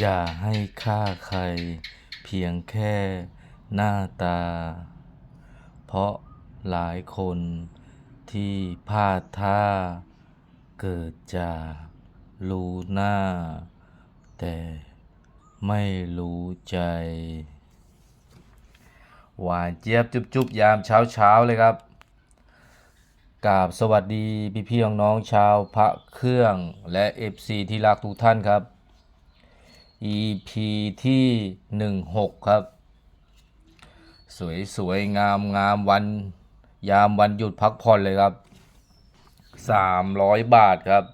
อย่าให้ค่าใคร เพียงแค่หน้าตา เพราะหลายคนที่พลาดท่า เกิดจากรู้หน้า แต่ไม่รู้ใจ หวานเจี๊ยบจุบๆยามเช้าเช้าๆเลยครับกราบสวัสดีพี่พี่ๆน้องๆชาวพระเครื่องและ FC ที่รักทุกท่านครับ EP ที่ 16 ครับ สวยสวยงามงามวัน ยามวันหยุดพักผ่อนเลยครับ 300 บาทครับ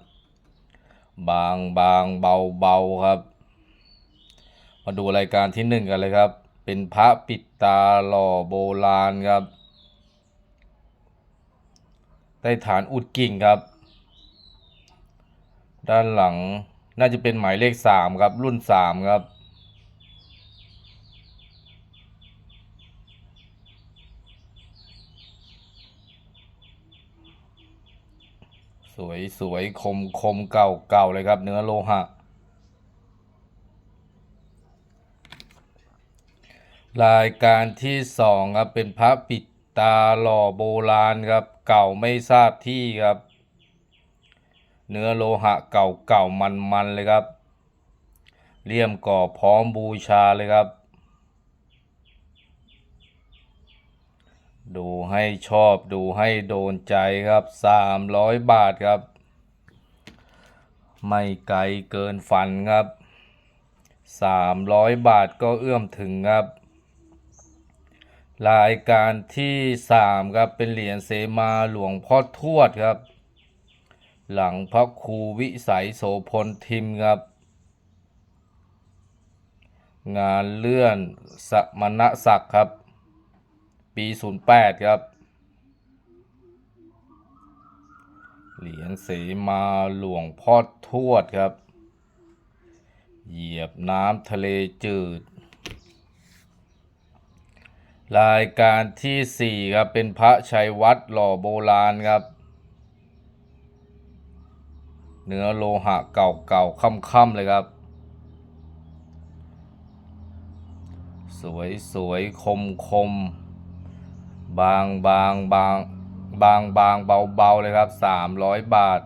บางบางเบาเบาครับ มาดูรายการที่หนึ่งกันเลยครับ เป็นพระปิดตาหล่อโบราณครับ ได้ฐานอุดกิ่งครับ ด้านหลัง น่าจะเป็นหมายเลขสามครับ รุ่นสามครับ สวยสวยคมคมเก่าเก่าเลยครับ เนื้อโลหะ รายการที่สองครับ เป็นพระปิดตาหล่อโบราณครับ เก่าไม่ทราบที่ครับ เนื้อโลหะเก่าเก่ามันมันๆเลยครับเลี่ยมก่อพร้อมบูชาเลยครับ ดูให้ชอบดูให้โดนใจครับสามร้อยบาทครับ ไม่ไกลเกินฝันครับสามร้อยบาทก็เอื้อมถึงครับ รายการที่สามครับ เป็นเหรียญเสมาหลวงพ่อทวดครับ หลังพระครูวิสัยโสพลทิมครับ งานเลื่อนสมณศักดิ์ครับ ปี 08 ครับ เหรียญเสมาหลวงพ่อทวดครับ เหยียบน้ำทะเลจืด รายการที่ 4 ครับ เป็นพระชัยวัดหล่อโบราณครับ เนื้อโลหะเก่าๆค่ำๆเลยครับ สวยสวยคมคมบางบางบางบางบางเบาเบาเลยครับสามร้อยบาท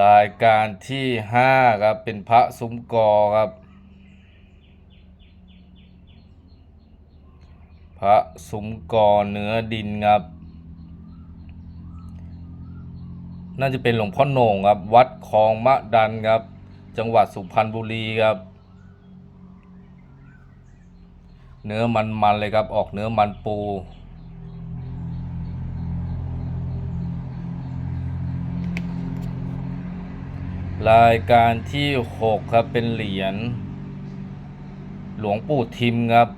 รายการที่ห้าครับ เป็นพระซุ้มกอครับ พระซุ้มกอเนื้อดินครับ น่าจะเป็นหลวงพ่อโหน่งครับ วัดคลองมะดันครับ จังหวัดสุพรรณบุรีครับ เนื้อมันๆเลยครับ ออกเนื้อมันปู รายการที่ 6 ครับเป็นเหรียญหลวงปู่ทิมครับ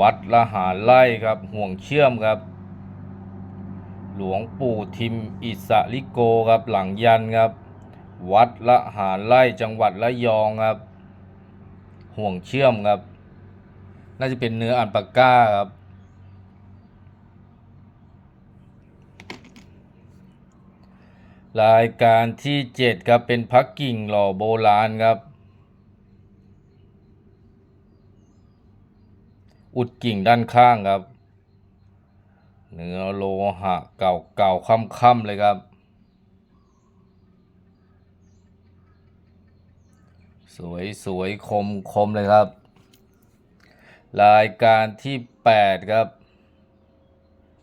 วัดละหารไล่ครับห่วงเชื่อมครับ หลวงปู่ทิมอิสริโกครับหลังยันครับ วัดละหารไล่จังหวัดระยองครับ ห่วงเชื่อมครับ น่าจะเป็นเนื้ออันปาก้าครับรายการที่ 7 ครับเป็นพักกิ่งหล่อโบราณครับ อุดกิ่งด้านข้างครับ เนื้อโลหะเก่าเก่าค่ำค่ำๆเลยครับ สวยสวยคมคมเลยครับ รายการที่ 8 ครับ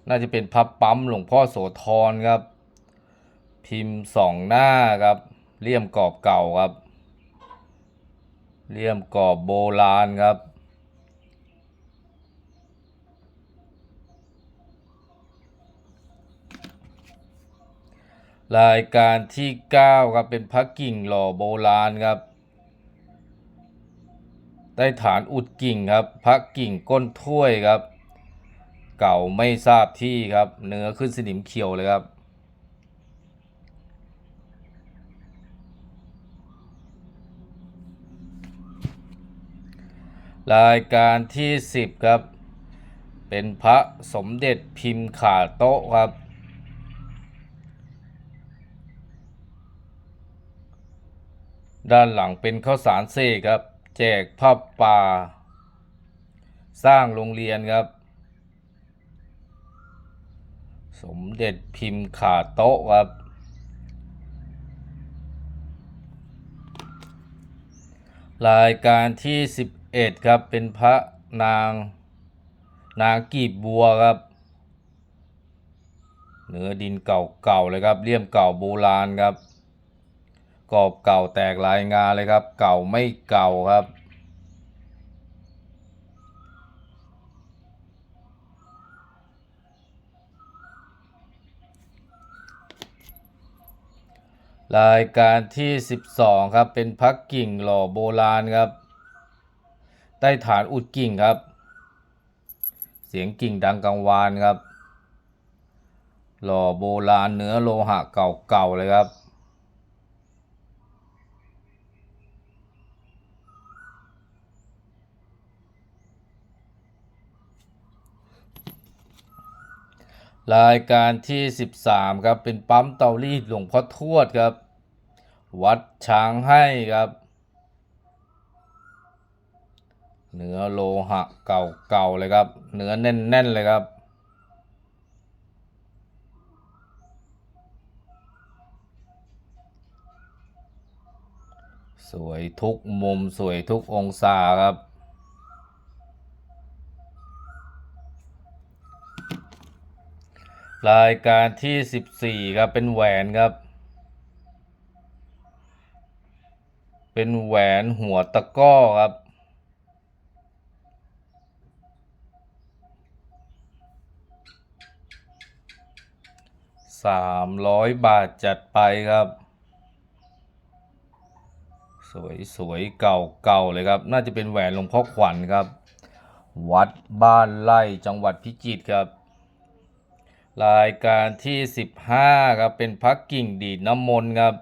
น่าจะเป็นพับปั๊มหลวงพ่อโสธรครับ พิมพ์สองหน้าครับเลี่ยมกรอบเก่าครับ เลี่ยมกรอบโบราณครับ รายการที่ 9 ครับเป็นพระกิ่งหล่อโบราณครับ ได้ฐานอุดกิ่งครับพระกิ่งก้นถ้วยครับ เก่าไม่ทราบที่ครับ เนื้อขึ้นสนิมเขียวเลยครับ รายการที่ 10 ครับ เป็นพระสมเด็จพิมพ์ขาโต๊ะครับ ด้านหลังเป็นข้าวสารเสกครับ แจกผ้าป่า สร้างโรงเรียนครับ สมเด็จพิมพ์ขาโต๊ะครับรายการที่ 11 ครับ เป็นพระนาง นางกีบบัวครับ เนื้อดินเก่าๆเลยครับเลี่ยมเก่าโบราณครับ กรอบเก่าแตกลายงาเลยครับ เก่าไม่เก่าครับ รายการที่ 12 ครับเป็นพักกิ่งหล่อโบราณครับ ใต้ฐานอุดกิ่งครับ เสียงกิ่งดังกังวานครับ หล่อโบราณเนื้อโลหะเก่าๆเลยครับ รายการที่ 13 ครับเป็นปั๊มเตารีดหลวงพ่อทวดครับ วัดช้างให้ครับ เนื้อโลหะเก่าๆเลยครับ เนื้อแน่นๆเลยครับ สวยทุกมุมสวยทุกองศาครับ รายการที่ 14 ครับ เป็นแหวนครับ เป็นแหวนหัวตะก้อครับ สามร้อยบาทจัดไปครับ สวยสวยเก่าเก่าเลยครับ น่าจะเป็นแหวนหลวงพ่อขวัญครับ วัดบ้านไร่จังหวัดพิจิตรครับ รายการที่ 15ครับเป็นพักกิ่งดีดน้ำมนต์ครับ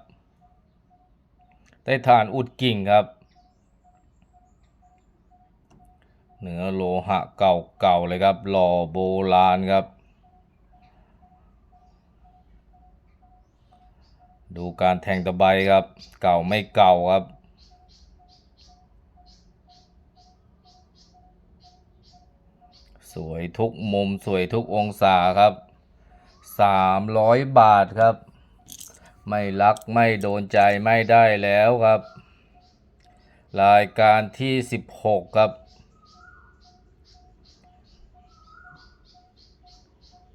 ได้ฐานอุดกิ่งครับเนื้อโลหะเก่าๆเลยครับหล่อโบราณครับ ดูการแทงตะไบครับ เก่าไม่เก่าครับสวยทุกมุมสวยทุกองศาครับ 300 บาทครับ ไม่รักไม่โดนใจไม่ได้แล้วครับ รายการที่ 16 ครับ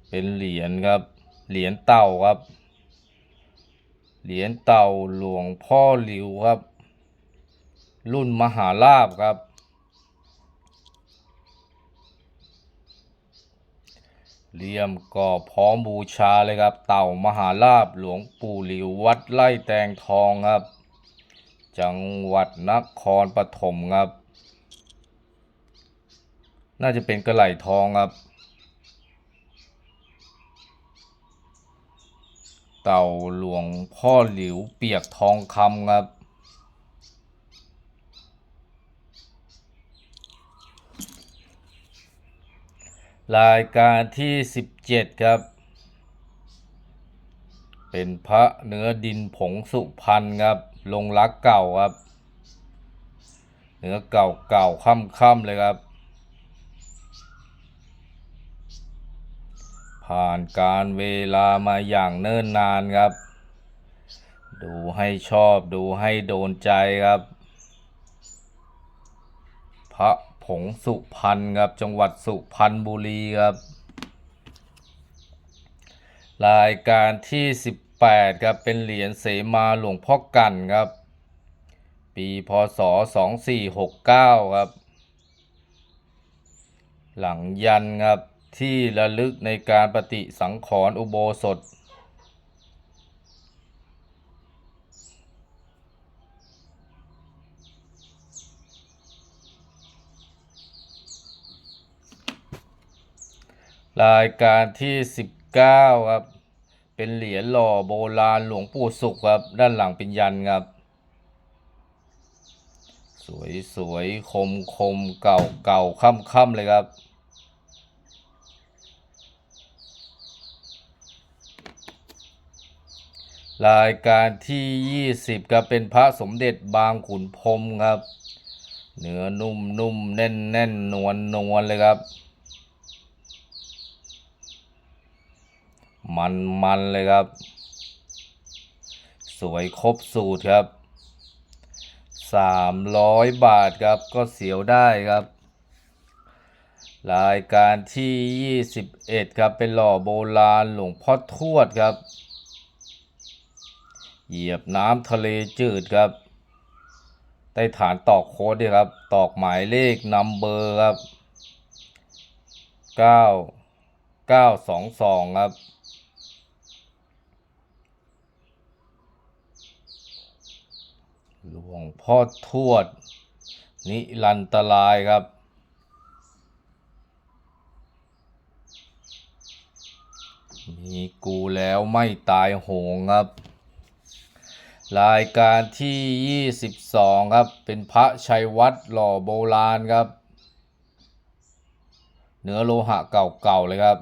เป็นเหรียญครับ เหรียญเต่าครับ เหรียญเต่าหลวงพ่อหลิวครับ รุ่นมหาลาภครับ เลี่ยมก็พร้อมบูชาเลยครับ เต่ามหาลาภหลวงปู่หลิววัดไร่แตงทองครับ จังหวัดนครปฐมครับ น่าจะเป็นกระไหล่ทองครับ เต่าหลวงพ่อหลิวเปียกทองคำครับ รายการที่ 17 ครับ เป็นพระเนื้อดินผงสุพรรณครับ ลงรักเก่าครับ เนื้อเก่าเก่าค่ำค่ำๆเลยครับ ผ่านการเวลามาอย่างเนิ่นนานครับ ดูให้ชอบดูให้โดนใจครับ พระ งสุพรรณครับ จังหวัดสุพรรณบุรีครับ รายการที่ 18 ครับ เป็นเหรียญเสมาหลวงพ่อกันครับ ปีพศ 2469 ครับ หลังยันครับที่ระลึกในการปฏิสังขรณ์อุโบสถ รายการที่ 19 ครับ เป็นเหรียญหล่อโบราณหลวงปู่สุขครับ ด้านหลังเป็นยันครับ สวยสวยคมคมเก่าเก่าค่ำค่ำเลยครับ รายการที่ 20ครับเป็นพระสมเด็จบางขุนพรมครับ เนื้อนุ่มนุ่มแน่นแน่นนวลนวลเลยครับ มันมันเลยครับ สวยครบสูตรครับสามร้อยบาทครับก็เสียวได้ครับ รายการที่ 21 ครับเป็นหล่อโบราณหลวงพ่อทวดครับ เหยียบน้ำทะเลจืดครับใต้ฐานตอกโค้ดด้วยครับ ตอกหมายเลขนัมเบอร์ครับ 9 922 ครับ หลวงพ่อทวด นิรันตรายครับ มีกูแล้วไม่ตายโหงครับ รายการที่ 22 ครับ เป็นพระชัยวัดหล่อโบราณครับ เนื้อโลหะเก่าๆเลยครับ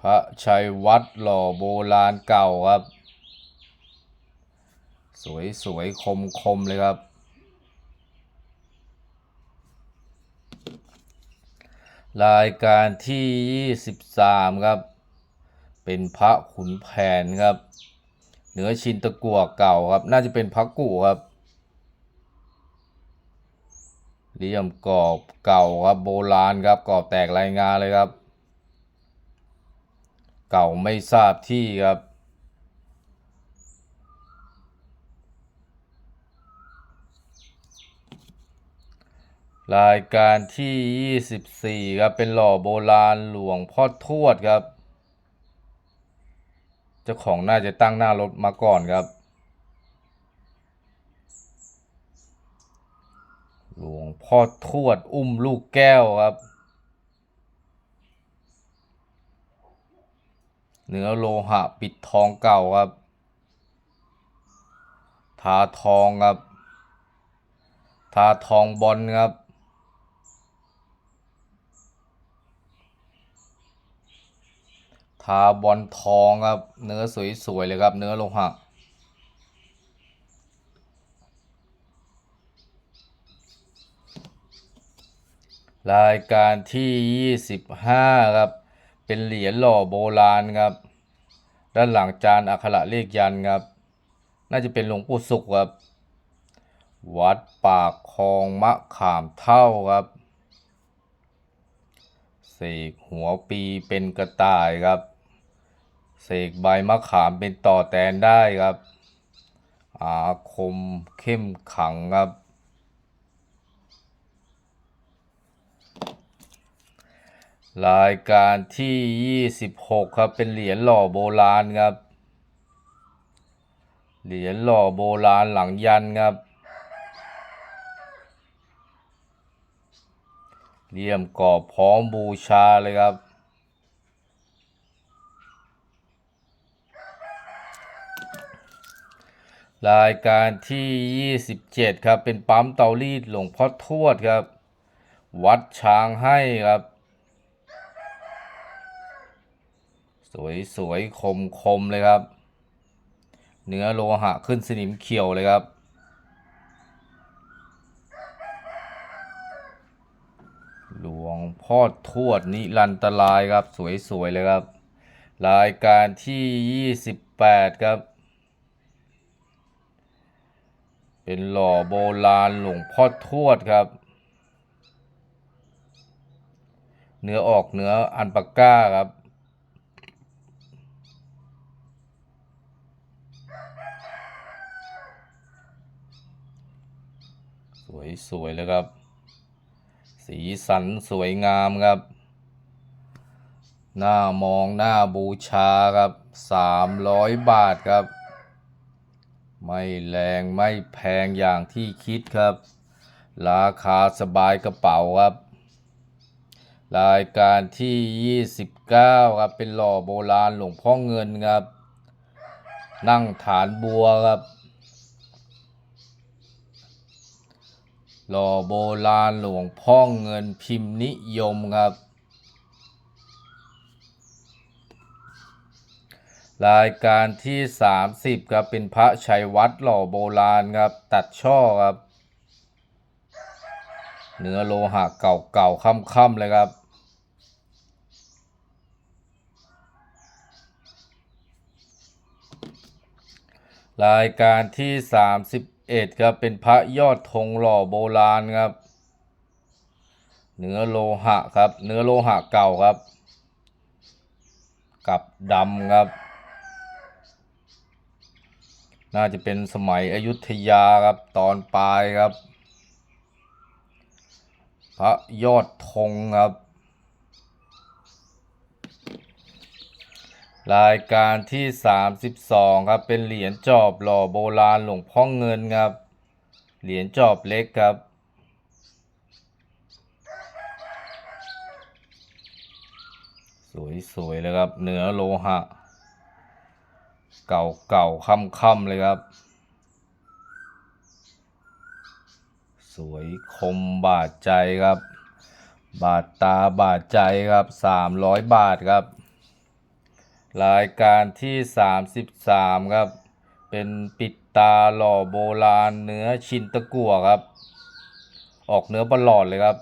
พระชัยวัดหล่อโบราณเก่าครับ สวยสวยคมคมๆเลยครับ รายการที่ 23 ครับ เป็นพระขุนแผนครับ เหนือชินตะกัวเก่าครับ น่าจะเป็นพระกุครับเหลี่ยมกรอบเก่าครับโบราณครับกรอบแตกรายงานเลยครับ เก่าไม่ทราบที่ครับ รายการที่ 24 ครับ เป็นหล่อโบราณหลวงพ่อทวดครับ เจ้าของน่าจะตั้งหน้ารถมาก่อนครับ หลวงพ่อทวดอุ้มลูกแก้วครับ เนื้อโลหะปิดทองเก่าครับ ทาทองครับ ทาทองบอลครับาบอลทองครับ เนื้อสวยๆเลยครับ เนื้อโลหะรายการที่ 25 ครับ เป็นเหรียญหล่อโบราณครับ ด้านหลังจานอักขระเลขยันครับ น่าจะเป็นหลวงปู่สุขครับ วัดปากคลองมะขามเท่าครับเสกหัวปีเป็นกระต่ายครับ เสกใบมะขามเป็นต่อแตนได้ครับ อาคมเข้มขังครับ รายการที่ 26 ครับ เป็นเหรียญหล่อโบราณครับ เหรียญหล่อโบราณหลังยันครับเลี่ยมกรอบพร้อมบูชาเลยครับ รายการที่ 27 ครับ เป็นปั๊มเตารีดหลวงพ่อทวดครับ วัดช้างให้ครับ สวยสวยคมคมเลยครับ เนื้อโลหะขึ้นสนิมเขียวเลยครับ หลวงพ่อทวดนิรันตรายครับ สวยๆเลยครับ รายการที่ 28 ครับ เป็นหล่อโบราณหลวงพ่อทวดครับ เนื้อออกเนื้ออันปาก้าครับ สวยสวยเลยครับ สีสันสวยงามครับ หน้ามองหน้าบูชาครับสามร้อยบาทครับ ไม่แรงไม่แพงอย่างที่คิดครับ ราคาสบายกระเป๋าครับ รายการที่ 29 ครับ เป็นหล่อโบราณหลวงพ่อเงินครับ นั่งฐานบัวครับหล่อโบราณหลวงพ่อเงินพิมพ์นิยมครับ รายการที่ 30ครับเป็นพระชัยวัดหล่อโบราณครับตัดช่อครับ เนื้อโลหะเก่าๆค่ำๆเลยครับ รายการที่ 31ครับเป็นพระยอดธงหล่อโบราณครับ เนื้อโลหะครับ เนื้อโลหะเก่าครับ กับดำครับ น่าจะเป็นสมัยอยุธยาครับตอนปลายครับ พระยอดธงครับ รายการที่ 32 ครับ เป็นเหรียญจอบหล่อโบราณหลวงพ่อเงินครับ เหรียญจอบเล็กครับสวยๆเลยครับ เหนือโลหะ เก่าๆค่ำๆเลยครับ สวยคมบาดใจครับ บาดตาบาดใจครับ 300 บาทครับ รายการที่ 33 ครับ เป็นปิดตาหล่อโบราณเนื้อชินตะกั่วครับ ออกเนื้อประหลอดเลยครับ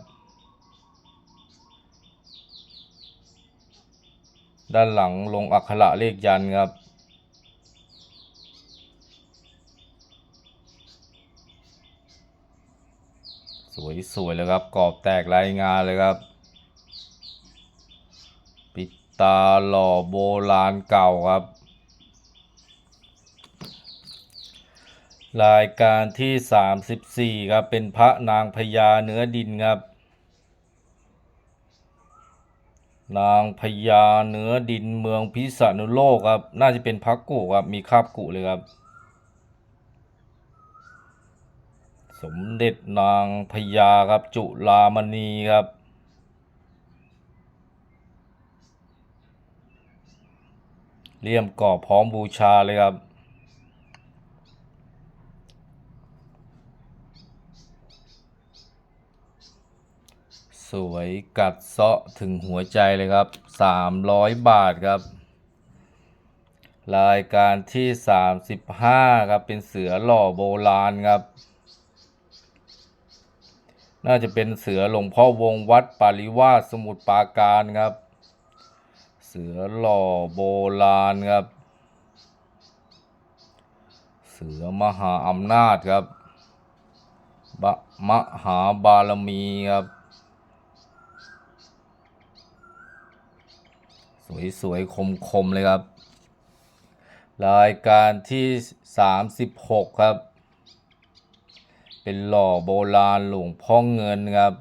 ด้านหลังลงอักขระเลขยันครับ สวยๆเลยครับ กรอบแตกลายงานเลยครับ ปิดตาหล่อโบราณเก่าครับ รายการที่ 34 ครับ เป็นพระนางพญาเนื้อดินครับ นางพญาเนื้อดินเมืองพิษณุโลกครับ น่าจะเป็นพักกุครับ มีคาบกุเลยครับ สมเด็จนางพญาครับ จุลามณีครับเลี่ยมกรอบพร้อมบูชาเลยครับ สวยกัดเซาะถึงหัวใจเลยครับ 300 บาทครับ รายการที่ 35 ครับ เป็นเสือหล่อโบราณครับ น่าจะเป็นเสือหลวงพ่อวงวัดปาริวาสมุทรปราการครับ เสือหล่อโบราณครับ เสือมหาอำนาจครับบะมหาบารมีครับ สวยๆคมๆเลยครับ รายการที่ 36 ครับ เป็นหล่อโบราณหลวงพ่อเงินครับ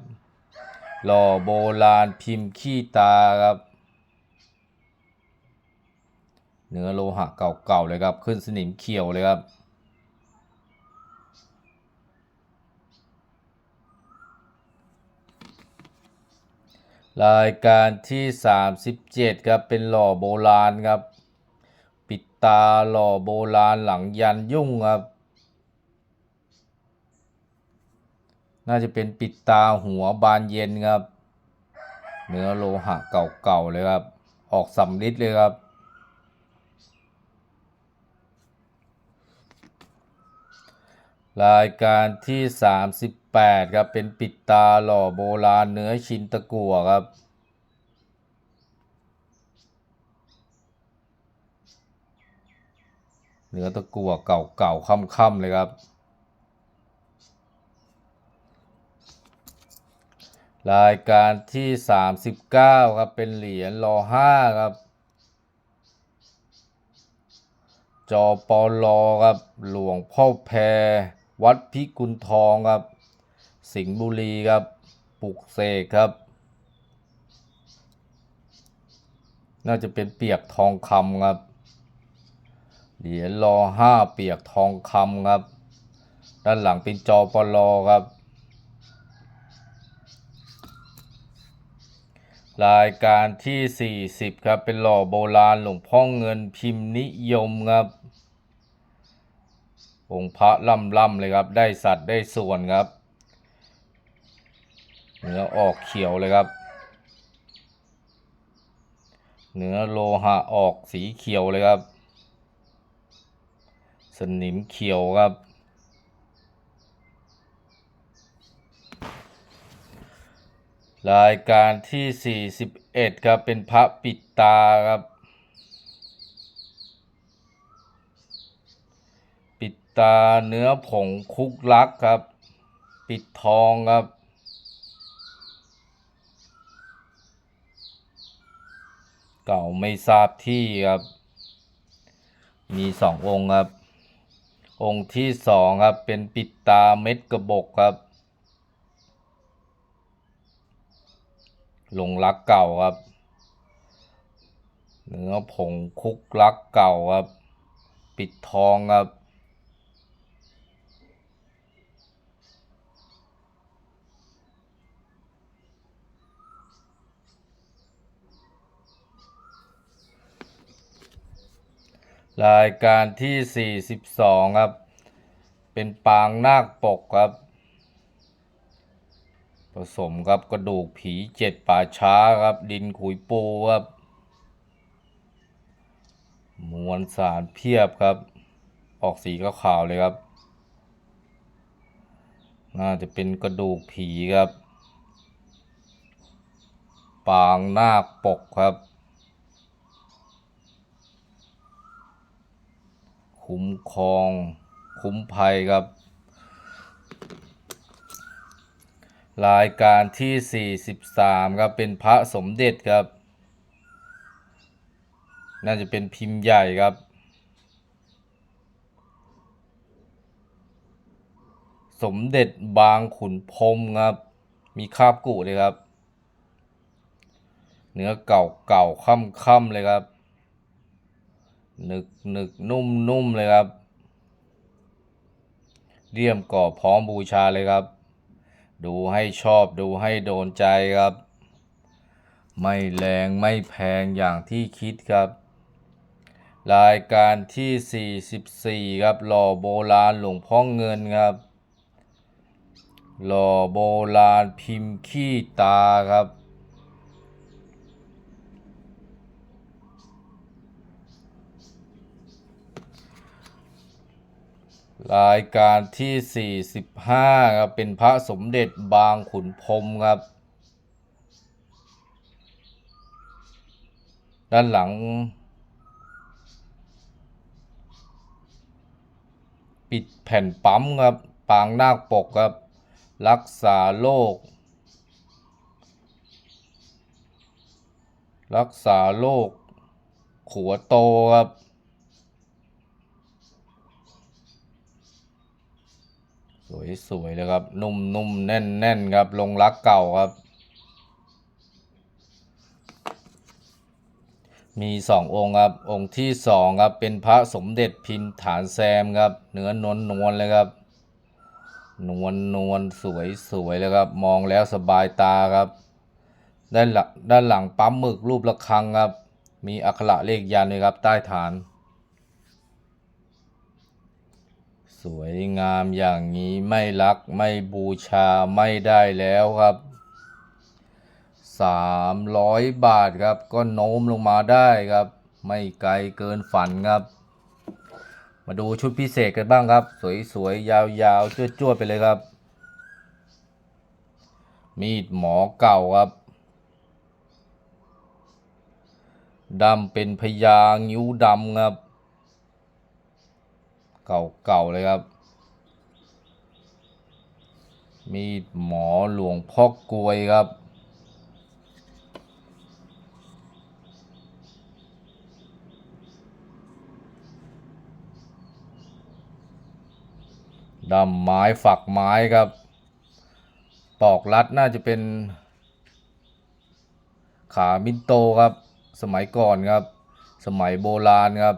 หล่อโบราณพิมพ์ขี้ตาครับ เนื้อโลหะเก่าๆเลยครับ ขึ้นสนิมเขียวเลยครับรายการที่ 37 ครับ เป็นหล่อโบราณครับ ปิดตาหล่อโบราณหลังยันยุ่งครับ น่าจะเป็นปิดตาหัวบานเย็นครับ เนื้อโลหะเก่าๆเลยครับ ออกสำลิดเลยครับ รายการที่ 38 ครับ เป็นปิดตาหล่อโบราณเนื้อชินตะกั่วครับเนื้อตะกั่วเก่าๆค่ำๆเลยครับ รายการที่ 39 ครับเป็นเหรียญรอห้าครับ จอปอลอครับหลวงพ่อแพร วัดพิกุลทองครับ สิงห์บุรีครับปลุกเสกครับ น่าจะเป็นเปียกทองคำครับ เหรียญรอห้าเปียกทองคำครับ ด้านหลังเป็นจอปอลอครับ รายการที่ 40 ครับ เป็นหล่อโบราณหลวงพ่อเงินพิมพ์นิยมครับองค์พระล่ำๆเลยครับ ได้สัตว์ได้ส่วนครับเนื้อออกเขียวเลยครับ เนื้อโลหะออกสีเขียวเลยครับ สนิมเขียวครับ รายการที่ 41 ครับ เป็นพระปิดตาครับ ปิดตาเนื้อผงคุกลักครับ ปิดทองครับ เก่าไม่ทราบที่ครับ มีสององค์ครับ องค์ที่สองครับ เป็นปิดตาเม็ดกระบอกครับ ลงรักเก่าครับ เนื้อผงคุกลักเก่าครับ ปิดทองครับรายการที่ 42 ครับ เป็นปางนาคปกครับ สมครับกระดูกผีเจ็ดป่าช้าครับ ดินขุยปูครับ มวลสารเพียบครับ ออกสีขาวๆเลยครับ น่าจะเป็นกระดูกผีครับ ปางนาคปกครับ คุ้มครอง คุ้มภัยครับ รายการที่ 43ครับเป็นพระสมเด็จครับ น่าจะเป็นพิมพ์ใหญ่ครับ สมเด็จบางขุนพรมครับ มีคาบกุเลยครับ เนื้อเก่าเก่าค่ำค่ำเลยครับหนึกหนึกนุ่มนุ่มเลยครับเลี่ยมก่อพร้อมบูชาเลยครับ ดูให้ชอบดูให้โดนใจครับ ไม่แรงไม่แพงอย่างที่คิดครับ รายการที่ 44 ครับหล่อโบราณหลวงพ่อเงินครับ หล่อโบราณพิมพ์ขี้ตาครับ รายการที่ 45ครับเป็นพระสมเด็จบางขุนพรมครับ ด้านหลัง ปิดแผ่นปั๊มครับ ปางนาคปกครับ รักษาโรครักษาโรคขัวโตครับ สวยสวยเลยครับ นุ่มนุ่มแน่นแน่นครับ ลงรักเก่าครับ มีสององค์ครับ องค์ที่สองครับ เป็นพระสมเด็จพิมพ์ฐานแซมครับ เนื้อนวลนวลเลยครับ นวลนวลสวยสวยเลยครับ มองแล้วสบายตาครับ ด้านหลังด้านหลังปั๊มหมึกรูประฆังครับ มีอักขระเลขยันเลยครับ ใต้ฐาน สวยงามอย่างนี้ไม่รักไม่บูชาไม่ได้แล้วครับสามร้อยบาทครับก็โน้มลงมาได้ครับ ไม่ไกลเกินฝันครับ มาดูชุดพิเศษกันบ้างครับ สวยๆ ยาวๆจวดๆไปเลยครับ มีดหมอเก่าครับดำเป็นพญางิ้วดำครับ เก่าๆเลยครับ มีหมอหลวงพ่อกลวยครับ ดำไม้ฝักไม้ครับตอกรัดน่าจะเป็น ขามินโตครับ สมัยก่อนครับ สมัยโบราณครับ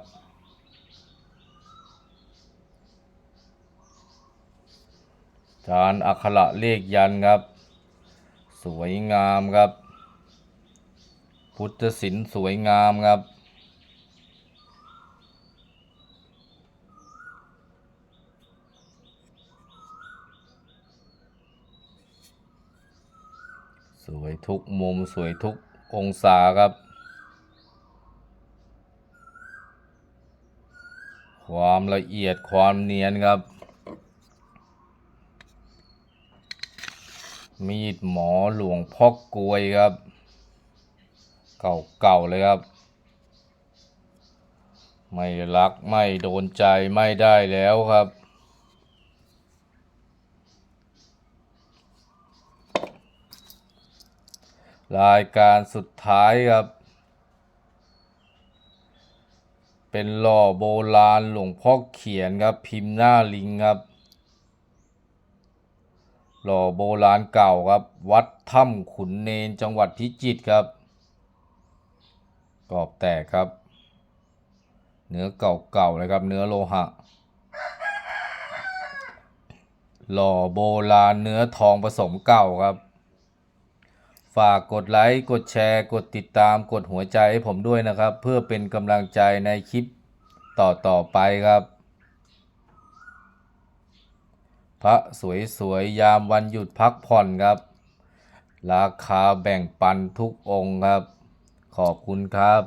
จานอักขระเลขยันครับ สวยงามครับ พุทธศิลป์สวยงามครับสวยทุกมุมสวยทุกองศาครับ ความละเอียดความเนียนครับ มีดหมอหลวงพ่อกลวยครับ เก่าๆเลยครับ ไม่รักไม่โดนใจไม่ได้แล้วครับ รายการสุดท้ายครับ เป็นหล่อโบราณหลวงพ่อเขียนครับพิมพ์หน้าลิงครับ หล่อโบราณเก่าครับ วัดถ้ำขุนเนนจังหวัดพิจิตรครับกรอบแตกครับ เนื้อเก่าๆเลยครับ เนื้อโลหะ หล่อโบราณเนื้อทองผสมเก่าครับ ฝากกดไลค์กดแชร์ กดติดตามกดหัวใจให้ผมด้วยนะครับ เพื่อเป็นกำลังใจในคลิปต่อๆไปครับ พระสวยๆ ยามวันหยุดพักผ่อนครับ ราคาแบ่งปันทุกองค์ครับ ขอบคุณครับ